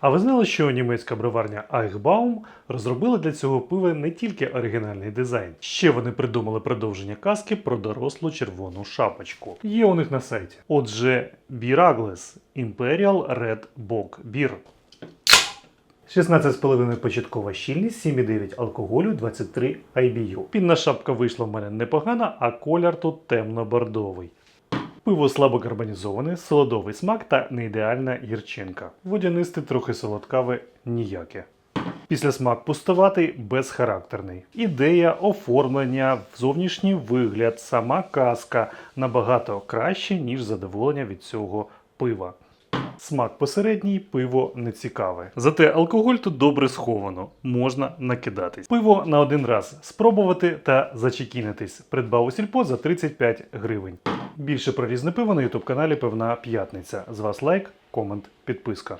А ви знали, що німецька броварня Eichbaum розробила для цього пива не тільки оригінальний дизайн, ще вони придумали продовження казки про дорослу червону шапочку. Є у них на сайті. Отже, Biragless Imperial Red Bock Beer. 16,5 початкова щільність, 7,9 алкоголю, 23 IBU. Пінна шапка вийшла в мене непогана, а колір тут темно-бордовий. Пиво слабо карбонізоване, солодовий смак та не ідеальна гірчинка. Водянисте, трохи солодкаве, ніяке. Після смак пустуватий, безхарактерний. Ідея, оформлення, зовнішній вигляд, сама казка набагато краще, ніж задоволення від цього пива. Смак посередній, пиво не цікаве. Зате алкоголь тут добре сховано, можна накидатись. Пиво на один раз спробувати та зачекінитись. Придбав у сільпо за 35 гривень. Більше про різне пиво на ютуб каналі Певна П'ятниця. З вас лайк, комент, підписка.